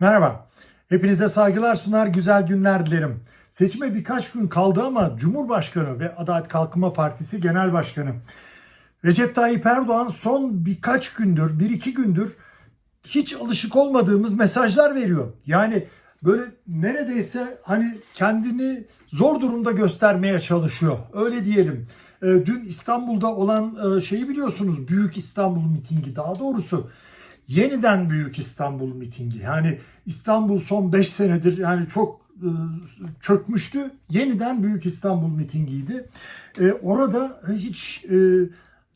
Merhaba. Hepinize saygılar sunar, güzel günler dilerim. Seçime birkaç gün kaldı ama Cumhurbaşkanı ve Adalet Kalkınma Partisi Genel Başkanı Recep Tayyip Erdoğan son birkaç gündür, bir iki gündür hiç alışık olmadığımız mesajlar veriyor. Yani böyle neredeyse hani kendini zor durumda göstermeye çalışıyor. Öyle diyelim. Ee, Dün İstanbul'da olan e, şeyi biliyorsunuz. Büyük İstanbul mitingi daha doğrusu yeniden Büyük İstanbul mitingi. Yani İstanbul son 5 senedir yani çok e, çökmüştü. Yeniden Büyük İstanbul mitingiydi. E, orada hiç e,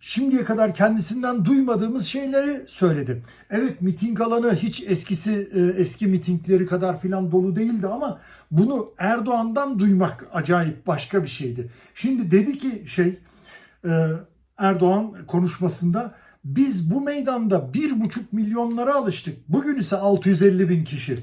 şimdiye kadar kendisinden duymadığımız şeyleri söyledi. Evet miting alanı hiç eskisi eski mitingleri kadar filan dolu değildi ama bunu Erdoğan'dan duymak acayip başka bir şeydi. Şimdi dedi ki şey Erdoğan konuşmasında biz bu meydanda bir buçuk milyonlara alıştık. Bugün ise 650 bin kişi.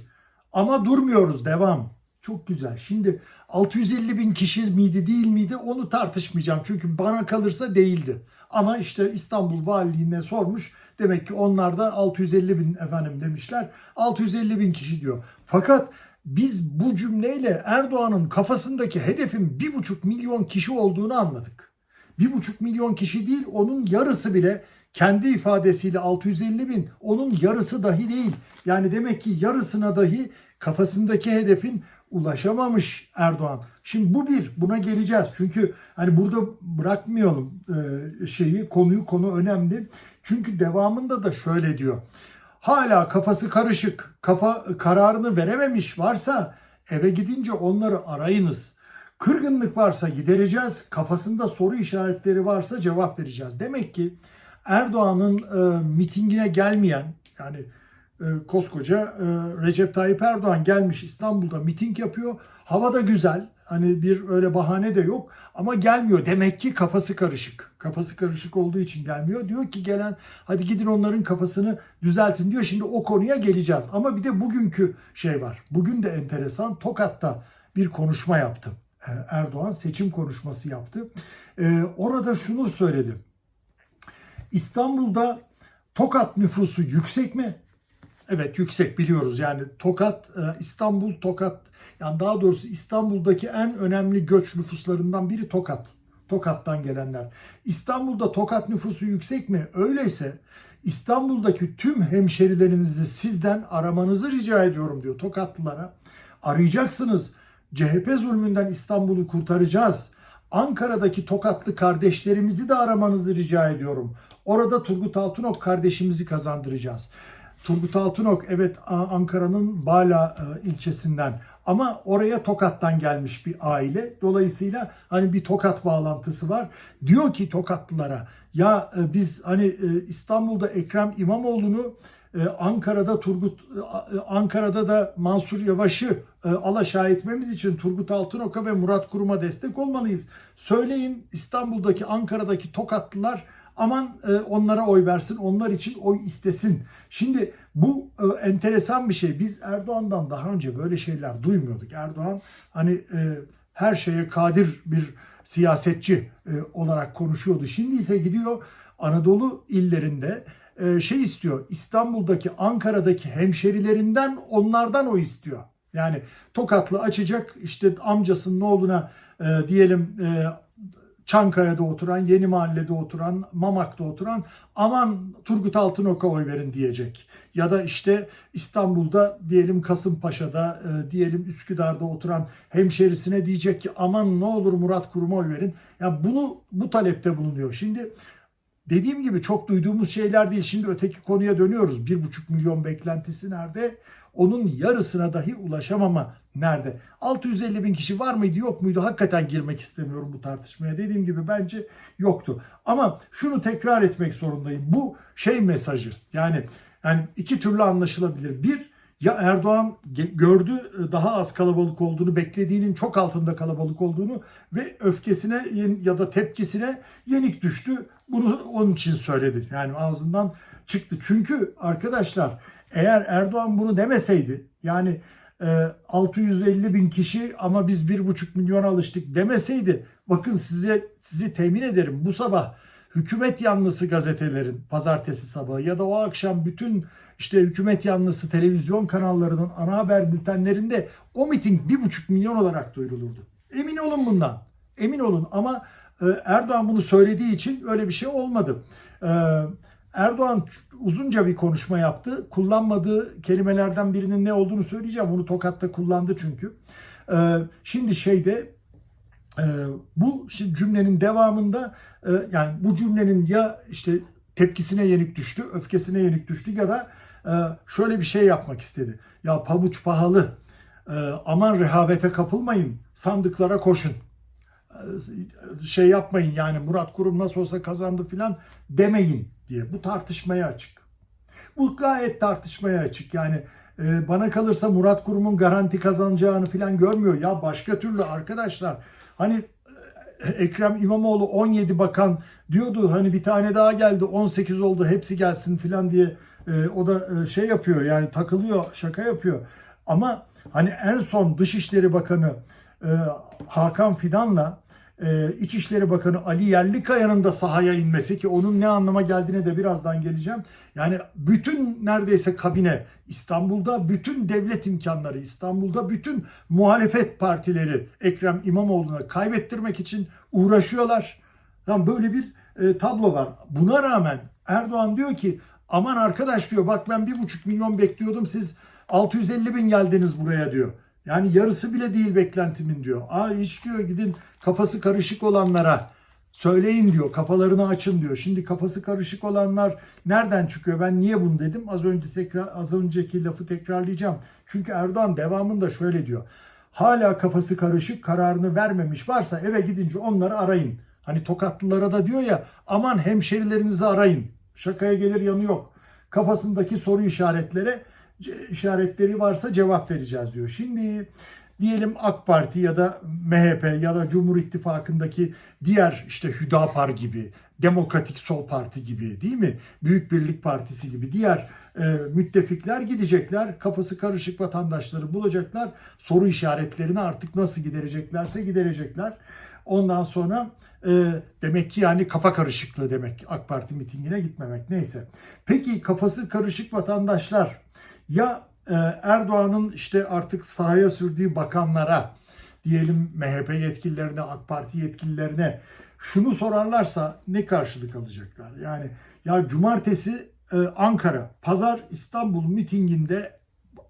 Ama durmuyoruz devam. Çok güzel. Şimdi 650 bin kişi miydi değil miydi onu tartışmayacağım. Çünkü bana kalırsa değildi. Ama işte İstanbul Valiliğine sormuş. Demek ki onlar da 650 bin efendim demişler. 650 bin kişi diyor. Fakat biz bu cümleyle Erdoğan'ın kafasındaki hedefin bir buçuk milyon kişi olduğunu anladık. Bir buçuk milyon kişi değil onun yarısı bile kendi ifadesiyle 650 bin onun yarısı dahi değil. Yani demek ki yarısına dahi kafasındaki hedefin ulaşamamış Erdoğan. Şimdi bu bir buna geleceğiz. Çünkü hani burada bırakmayalım e, şeyi konuyu konu önemli. Çünkü devamında da şöyle diyor. Hala kafası karışık, kafa kararını verememiş varsa eve gidince onları arayınız. Kırgınlık varsa gidereceğiz. Kafasında soru işaretleri varsa cevap vereceğiz. Demek ki Erdoğan'ın e, mitingine gelmeyen yani e, koskoca e, Recep Tayyip Erdoğan gelmiş İstanbul'da miting yapıyor. Hava da güzel. Hani bir öyle bahane de yok ama gelmiyor. Demek ki kafası karışık. Kafası karışık olduğu için gelmiyor. Diyor ki gelen hadi gidin onların kafasını düzeltin diyor. Şimdi o konuya geleceğiz. Ama bir de bugünkü şey var. Bugün de enteresan. Tokat'ta bir konuşma yaptı. E, Erdoğan seçim konuşması yaptı. E, orada şunu söyledi. İstanbul'da Tokat nüfusu yüksek mi? Evet yüksek biliyoruz yani Tokat, e, İstanbul Tokat yani daha doğrusu İstanbul'daki en önemli göç nüfuslarından biri Tokat. Tokat'tan gelenler. İstanbul'da Tokat nüfusu yüksek mi? Öyleyse İstanbul'daki tüm hemşerilerinizi sizden aramanızı rica ediyorum diyor Tokatlılara. Arayacaksınız. CHP zulmünden İstanbul'u kurtaracağız. Ankara'daki Tokatlı kardeşlerimizi de aramanızı rica ediyorum. Orada Turgut Altınok kardeşimizi kazandıracağız. Turgut Altınok evet Ankara'nın Bala e, ilçesinden ama oraya Tokat'tan gelmiş bir aile. Dolayısıyla hani bir Tokat bağlantısı var. Diyor ki Tokatlılara ya e, biz hani e, İstanbul'da Ekrem İmamoğlu'nu Ankara'da Turgut Ankara'da da Mansur Yavaş'ı alaşağı etmemiz için Turgut Altınok'a ve Murat Kurum'a destek olmalıyız. Söyleyin İstanbul'daki Ankara'daki Tokatlılar aman e, onlara oy versin, onlar için oy istesin. Şimdi bu e, enteresan bir şey. Biz Erdoğan'dan daha önce böyle şeyler duymuyorduk. Erdoğan hani e, her şeye kadir bir siyasetçi e, olarak konuşuyordu. Şimdi ise gidiyor Anadolu illerinde e, şey istiyor. İstanbul'daki, Ankara'daki hemşerilerinden onlardan oy istiyor. Yani Tokatlı açacak işte amcasının oğluna e, diyelim e, Çankaya'da oturan, Yeni Mahalle'de oturan, Mamak'ta oturan aman Turgut Altınok'a oy verin diyecek. Ya da işte İstanbul'da diyelim Kasımpaşa'da, e, diyelim Üsküdar'da oturan hemşerisine diyecek ki aman ne olur Murat Kurum'a oy verin. Ya yani bunu bu talepte bulunuyor. Şimdi dediğim gibi çok duyduğumuz şeyler değil. Şimdi öteki konuya dönüyoruz. Bir buçuk milyon beklentisi nerede? Onun yarısına dahi ulaşamama nerede? 650 bin kişi var mıydı yok muydu? Hakikaten girmek istemiyorum bu tartışmaya. Dediğim gibi bence yoktu. Ama şunu tekrar etmek zorundayım. Bu şey mesajı yani yani iki türlü anlaşılabilir. Bir ya Erdoğan gördü daha az kalabalık olduğunu, beklediğinin çok altında kalabalık olduğunu ve öfkesine ya da tepkisine yenik düştü. Bunu onun için söyledi. Yani ağzından çıktı. Çünkü arkadaşlar eğer Erdoğan bunu demeseydi yani 650 e, bin kişi ama biz 1,5 milyon alıştık demeseydi bakın size sizi temin ederim bu sabah hükümet yanlısı gazetelerin pazartesi sabahı ya da o akşam bütün işte hükümet yanlısı televizyon kanallarının ana haber bültenlerinde o miting bir buçuk milyon olarak duyurulurdu. Emin olun bundan. Emin olun ama e, Erdoğan bunu söylediği için öyle bir şey olmadı. E, Erdoğan uzunca bir konuşma yaptı. Kullanmadığı kelimelerden birinin ne olduğunu söyleyeceğim. Onu Tokat'ta kullandı çünkü. E, Şimdi şeyde e, bu cümlenin devamında e, yani bu cümlenin ya işte tepkisine yenik düştü, öfkesine yenik düştü ya da e, şöyle bir şey yapmak istedi. Ya pabuç pahalı, e, aman rehavete kapılmayın, sandıklara koşun. Şey yapmayın yani Murat Kurum nasıl olsa kazandı filan demeyin diye. Bu tartışmaya açık. Bu gayet tartışmaya açık. Yani e, bana kalırsa Murat Kurum'un garanti kazanacağını falan görmüyor. Ya başka türlü arkadaşlar hani e, Ekrem İmamoğlu 17 bakan diyordu hani bir tane daha geldi 18 oldu hepsi gelsin filan diye e, o da e, şey yapıyor yani takılıyor şaka yapıyor. Ama hani en son Dışişleri Bakanı e, Hakan Fidan'la ee, İçişleri Bakanı Ali Yerlikaya'nın da sahaya inmesi ki onun ne anlama geldiğine de birazdan geleceğim. Yani bütün neredeyse kabine İstanbul'da bütün devlet imkanları İstanbul'da bütün muhalefet partileri Ekrem İmamoğlu'na kaybettirmek için uğraşıyorlar. Yani böyle bir e, tablo var. Buna rağmen Erdoğan diyor ki aman arkadaş diyor bak ben bir buçuk milyon bekliyordum siz 650 bin geldiniz buraya diyor. Yani yarısı bile değil beklentimin diyor. Aa hiç diyor gidin kafası karışık olanlara söyleyin diyor. Kafalarını açın diyor. Şimdi kafası karışık olanlar nereden çıkıyor? Ben niye bunu dedim? Az önce tekrar az önceki lafı tekrarlayacağım. Çünkü Erdoğan devamında şöyle diyor. Hala kafası karışık kararını vermemiş varsa eve gidince onları arayın. Hani tokatlılara da diyor ya aman hemşerilerinizi arayın. Şakaya gelir yanı yok. Kafasındaki soru işaretlere işaretleri varsa cevap vereceğiz diyor. Şimdi diyelim AK Parti ya da MHP ya da Cumhur İttifakı'ndaki diğer işte Hüdapar gibi, Demokratik Sol Parti gibi değil mi? Büyük Birlik Partisi gibi diğer e, müttefikler gidecekler. Kafası karışık vatandaşları bulacaklar. Soru işaretlerini artık nasıl gidereceklerse giderecekler. Ondan sonra e, demek ki yani kafa karışıklığı demek AK Parti mitingine gitmemek neyse. Peki kafası karışık vatandaşlar ya e, Erdoğan'ın işte artık sahaya sürdüğü bakanlara diyelim MHP yetkililerine AK Parti yetkililerine şunu sorarlarsa ne karşılık alacaklar? Yani ya cumartesi e, Ankara, pazar İstanbul mitinginde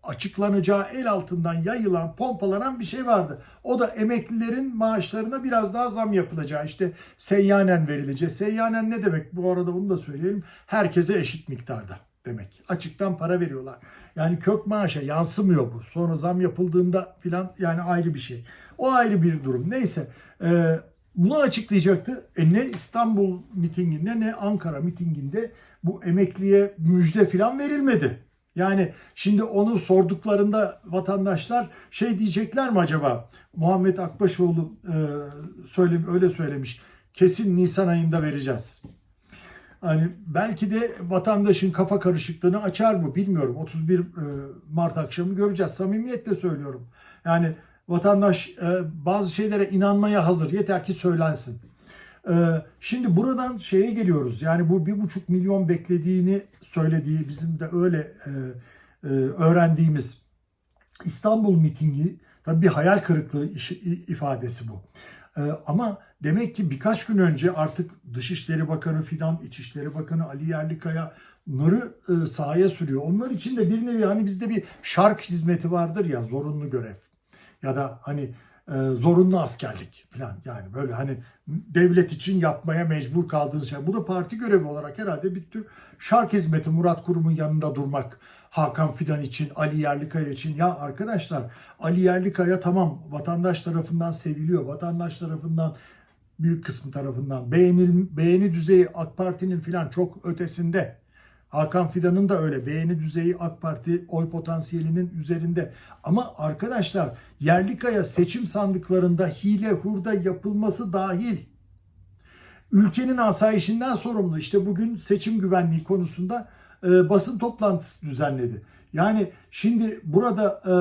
açıklanacağı el altından yayılan, pompalanan bir şey vardı. O da emeklilerin maaşlarına biraz daha zam yapılacağı. İşte seyyanen verilecek. Seyyanen ne demek? Bu arada onu da söyleyelim. Herkese eşit miktarda demek. Açıktan para veriyorlar. Yani kök maaşa yansımıyor bu. Sonra zam yapıldığında filan yani ayrı bir şey. O ayrı bir durum. Neyse. E, bunu açıklayacaktı. E ne İstanbul mitinginde ne Ankara mitinginde bu emekliye müjde filan verilmedi. Yani şimdi onu sorduklarında vatandaşlar şey diyecekler mi acaba? Muhammed Akbaşoğlu e, söyle, öyle söylemiş. Kesin Nisan ayında vereceğiz. Hani belki de vatandaşın kafa karışıklığını açar bu bilmiyorum. 31 e, Mart akşamı göreceğiz. Samimiyetle söylüyorum. Yani vatandaş e, bazı şeylere inanmaya hazır. Yeter ki söylensin. E, Şimdi buradan şeye geliyoruz. Yani bu bir buçuk milyon beklediğini söylediği bizim de öyle öğrendiğimiz İstanbul mitingi tabii bir hayal kırıklığı ifadesi bu. Ama demek ki birkaç gün önce artık Dışişleri Bakanı Fidan, İçişleri Bakanı Ali Yerlikaya bunları e, sahaya sürüyor. Onlar için de bir nevi hani bizde bir şark hizmeti vardır ya zorunlu görev ya da hani e, zorunlu askerlik falan yani böyle hani devlet için yapmaya mecbur kaldığın şey. Bu da parti görevi olarak herhalde bir tür şark hizmeti Murat Kurum'un yanında durmak. Hakan Fidan için, Ali Yerlikaya için. Ya arkadaşlar Ali Yerlikaya tamam vatandaş tarafından seviliyor. Vatandaş tarafından büyük kısmı tarafından beğenil, beğeni düzeyi AK Parti'nin filan çok ötesinde. Hakan Fidan'ın da öyle beğeni düzeyi AK Parti oy potansiyelinin üzerinde. Ama arkadaşlar Yerlikaya seçim sandıklarında hile hurda yapılması dahil ülkenin asayişinden sorumlu. İşte bugün seçim güvenliği konusunda e, basın toplantısı düzenledi. Yani şimdi burada e,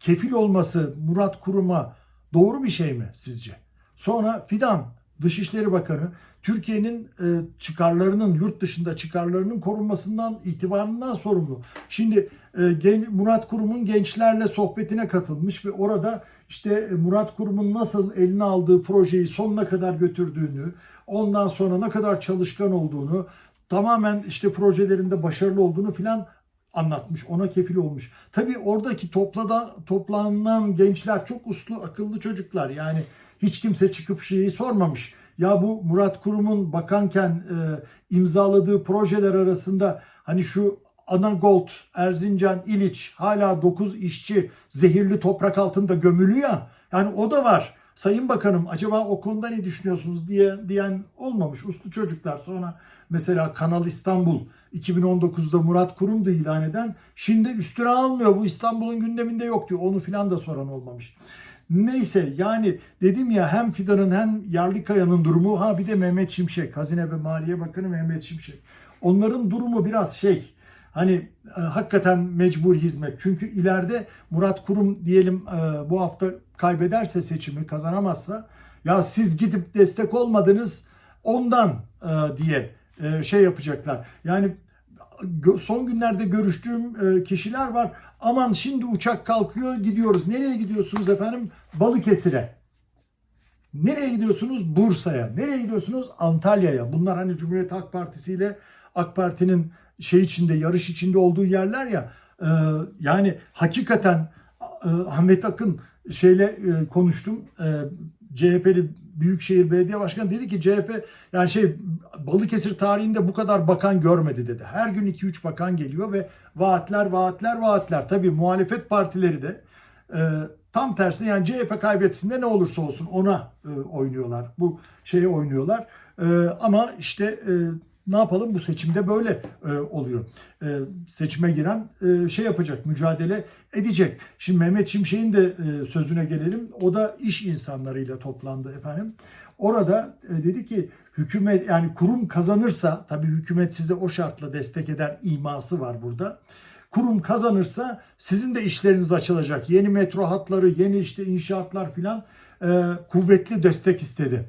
kefil olması Murat Kurum'a doğru bir şey mi sizce? Sonra Fidan Dışişleri Bakanı Türkiye'nin e, çıkarlarının yurt dışında çıkarlarının korunmasından itibarından sorumlu. Şimdi e, Gen- Murat Kurum'un gençlerle sohbetine katılmış ve orada işte e, Murat Kurum'un nasıl eline aldığı projeyi sonuna kadar götürdüğünü, ondan sonra ne kadar çalışkan olduğunu, tamamen işte projelerinde başarılı olduğunu filan anlatmış. Ona kefil olmuş. Tabii oradaki toplada toplanan gençler çok uslu, akıllı çocuklar. Yani hiç kimse çıkıp şeyi sormamış. Ya bu Murat Kurum'un bakanken e, imzaladığı projeler arasında hani şu Anagold, Erzincan, İliç hala 9 işçi zehirli toprak altında gömülü ya. Yani o da var. Sayın Bakanım acaba o konuda ne düşünüyorsunuz diye diyen olmamış. Uslu çocuklar sonra mesela Kanal İstanbul 2019'da Murat Kurum'du ilan eden. Şimdi üstüne almıyor bu İstanbul'un gündeminde yok diyor. Onu filan da soran olmamış. Neyse yani dedim ya hem Fidan'ın hem Yarlıkaya'nın durumu ha bir de Mehmet Şimşek Hazine ve Maliye Bakanı Mehmet Şimşek. Onların durumu biraz şey hani e, hakikaten mecbur hizmet. Çünkü ileride Murat Kurum diyelim e, bu hafta kaybederse seçimi kazanamazsa ya siz gidip destek olmadınız ondan e, diye e, şey yapacaklar. Yani son günlerde görüştüğüm e, kişiler var. Aman şimdi uçak kalkıyor gidiyoruz. Nereye gidiyorsunuz efendim? Balıkesir'e. Nereye gidiyorsunuz? Bursa'ya. Nereye gidiyorsunuz? Antalya'ya. Bunlar hani Cumhuriyet Halk Partisi ile AK Parti'nin şey içinde, yarış içinde olduğu yerler ya. E, yani hakikaten e, Ahmet Akın şeyle konuştum. CHP'li Büyükşehir Belediye Başkanı dedi ki CHP yani şey Balıkesir tarihinde bu kadar bakan görmedi dedi. Her gün 2-3 bakan geliyor ve vaatler vaatler vaatler. Tabii muhalefet partileri de e, tam tersi yani CHP kaybetsin de ne olursa olsun ona e, oynuyorlar. Bu şeye oynuyorlar. E, ama işte e, ne yapalım bu seçimde böyle e, oluyor. E, seçime giren e, şey yapacak, mücadele edecek. Şimdi Mehmet Şimşek'in de e, sözüne gelelim. O da iş insanlarıyla toplandı efendim. Orada e, dedi ki hükümet yani kurum kazanırsa tabii hükümet size o şartla destek eder iması var burada. Kurum kazanırsa sizin de işleriniz açılacak. Yeni metro hatları, yeni işte inşaatlar filan e, kuvvetli destek istedi.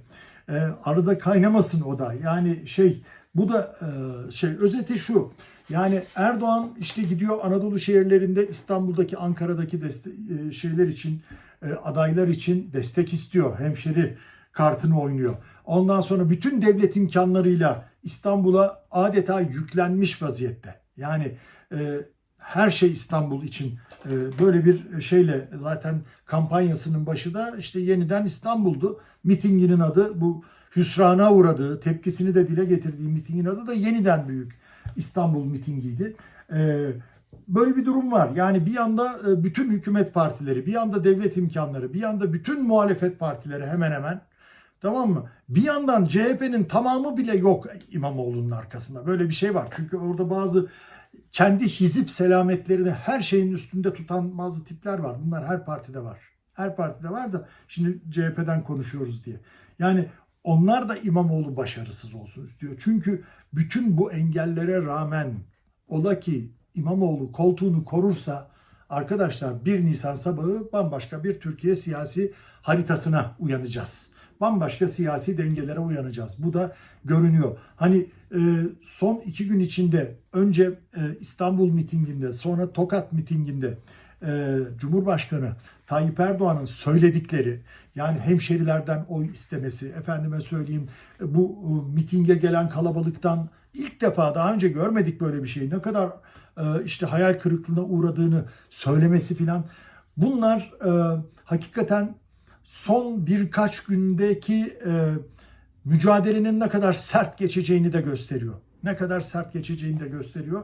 E, arada kaynamasın o da. Yani şey bu da e, şey özeti şu. Yani Erdoğan işte gidiyor Anadolu şehirlerinde İstanbul'daki Ankara'daki destek, e, şeyler için e, adaylar için destek istiyor. Hemşeri kartını oynuyor. Ondan sonra bütün devlet imkanlarıyla İstanbul'a adeta yüklenmiş vaziyette. Yani e, her şey İstanbul için e, böyle bir şeyle zaten kampanyasının başı da işte yeniden İstanbul'du. Mitinginin adı bu hüsrana uğradığı, tepkisini de dile getirdiği mitingin adı da yeniden büyük İstanbul mitingiydi. E, Böyle bir durum var. Yani bir yanda e, bütün hükümet partileri, bir yanda devlet imkanları, bir yanda bütün muhalefet partileri hemen hemen Tamam mı? Bir yandan CHP'nin tamamı bile yok İmamoğlu'nun arkasında. Böyle bir şey var. Çünkü orada bazı kendi hizip selametlerini her şeyin üstünde tutan bazı tipler var. Bunlar her partide var. Her partide var da şimdi CHP'den konuşuyoruz diye. Yani onlar da İmamoğlu başarısız olsun istiyor. Çünkü bütün bu engellere rağmen ola ki İmamoğlu koltuğunu korursa arkadaşlar 1 Nisan sabahı bambaşka bir Türkiye siyasi haritasına uyanacağız. Bambaşka siyasi dengelere uyanacağız. Bu da görünüyor. Hani e, son iki gün içinde önce e, İstanbul mitinginde sonra Tokat mitinginde e, Cumhurbaşkanı Tayyip Erdoğan'ın söyledikleri yani hemşerilerden oy istemesi efendime söyleyeyim e, bu e, mitinge gelen kalabalıktan ilk defa daha önce görmedik böyle bir şeyi ne kadar e, işte hayal kırıklığına uğradığını söylemesi filan bunlar e, hakikaten son birkaç gündeki e, mücadelenin ne kadar sert geçeceğini de gösteriyor. Ne kadar sert geçeceğini de gösteriyor.